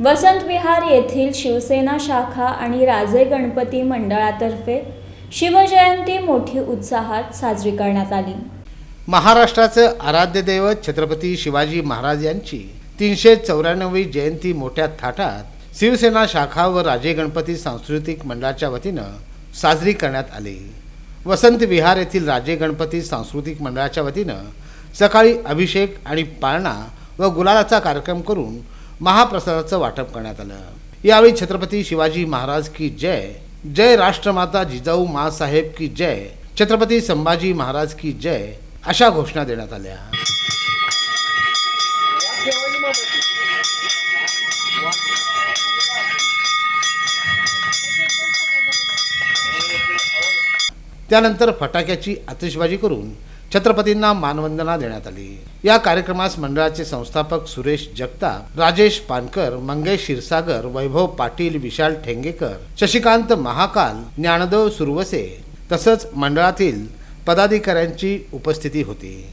वसंत विहार येथील शिवसेना शाखा आणि राजे गणपती मंडळातर्फे शिवजयंती मोठी उत्साहात साजरी करण्यात आली. महाराष्ट्राचं आराध्य दैवत छत्रपती शिवाजी महाराज यांची तीनशे चौऱ्याण्णवी जयंती मोठ्या थाटात शिवसेना शाखा व राजे गणपती सांस्कृतिक मंडळाच्या वतीनं साजरी करण्यात आली. वसंत विहार येथील राजे गणपती सांस्कृतिक मंडळाच्या वतीनं सकाळी अभिषेक आणि पाळणा व गुलालाचा कार्यक्रम करून महाप्रसादाचं वाटप करण्यात आलं. यावेळी छत्रपती शिवाजी महाराज की जय जय राष्ट्रमाता जिजाऊ मासाहेब की जय छत्रपती संभाजी महाराज की जय अशा घोषणा देण्यात आल्या. त्यानंतर फटाक्याची आतिषबाजी करून छत्रपतींना मानवंदना देण्यात आली. या कार्यक्रमास मंडळाचे संस्थापक सुरेश जगताप राजेश पानकर मंगेश क्षीरसागर वैभव पाटील विशाल ठेंगेकर शशिकांत महाकाल ज्ञानदेव सुरवसे तसंच मंडळातील पदाधिकाऱ्यांची उपस्थिती होती.